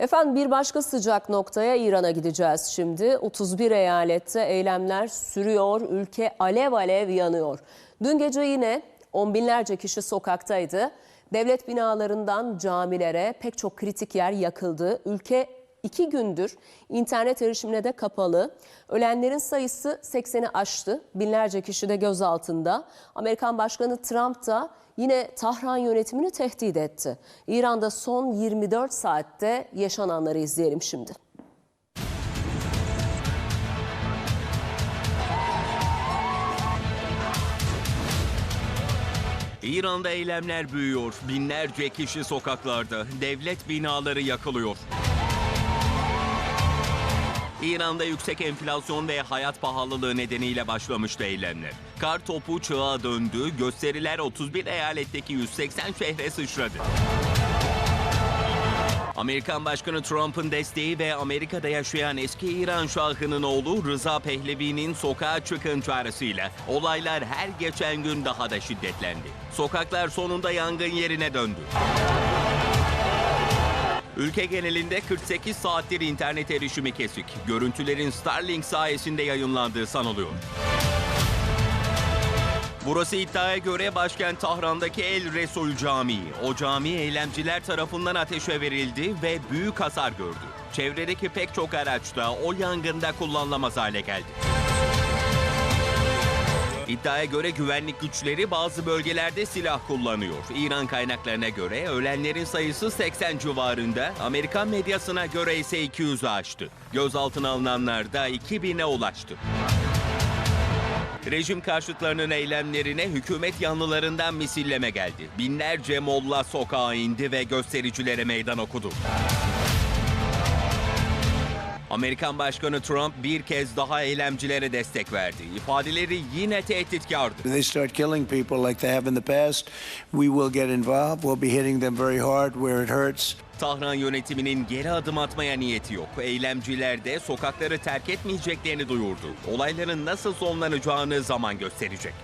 Efendim bir başka sıcak noktaya İran'a gideceğiz şimdi. 31 eyalette eylemler sürüyor, ülke alev alev yanıyor. Dün gece yine on binlerce kişi sokaktaydı. Devlet binalarından camilere pek çok kritik yer yakıldı. Ülke iki gündür internet erişimine de kapalı. Ölenlerin sayısı 80'i aştı. Binlerce kişi de gözaltında. Amerikan Başkanı Trump da yine Tahran yönetimini tehdit etti. İran'da son 24 saatte yaşananları izleyelim şimdi. İran'da eylemler büyüyor. Binlerce kişi sokaklarda. Devlet binaları yakılıyor. İran'da yüksek enflasyon ve hayat pahalılığı nedeniyle başlamıştı eylemler. Kar topu çığa döndü, gösteriler 31 eyaletteki 180 şehre sıçradı. Amerikan Başkanı Trump'ın desteği ve Amerika'da yaşayan eski İran Şahı'nın oğlu Rıza Pehlevi'nin sokağa çıkın çağrısıyla olaylar her geçen gün daha da şiddetlendi. Sokaklar sonunda yangın yerine döndü. Ülke genelinde 48 saattir internet erişimi kesik. Görüntülerin Starlink sayesinde yayınlandığı sanılıyor. Burası iddiaya göre başkent Tahran'daki El Resul Camii. O cami eylemciler tarafından ateşe verildi ve büyük hasar gördü. Çevredeki pek çok araç da o yangında kullanılamaz hale geldi. İddiaya göre güvenlik güçleri bazı bölgelerde silah kullanıyor. İran kaynaklarına göre ölenlerin sayısı 80 civarında, Amerikan medyasına göre ise 200'ü aştı. Gözaltına alınanlar da 2000'e ulaştı. Rejim karşıtlarının eylemlerine hükümet yanlılarından misilleme geldi. Binlerce molla sokağa indi ve göstericilere meydan okudu. Amerikan Başkanı Trump bir kez daha eylemcilere destek verdi. İfadeleri yine tehditkardı. They start killing people like they have in the past, we will get involved. We'll be hitting them very hard where it hurts. Tahran yönetiminin geri adım atmaya niyeti yok. Eylemciler de sokakları terk etmeyeceklerini duyurdu. Olayların nasıl sonlanacağını zaman gösterecek.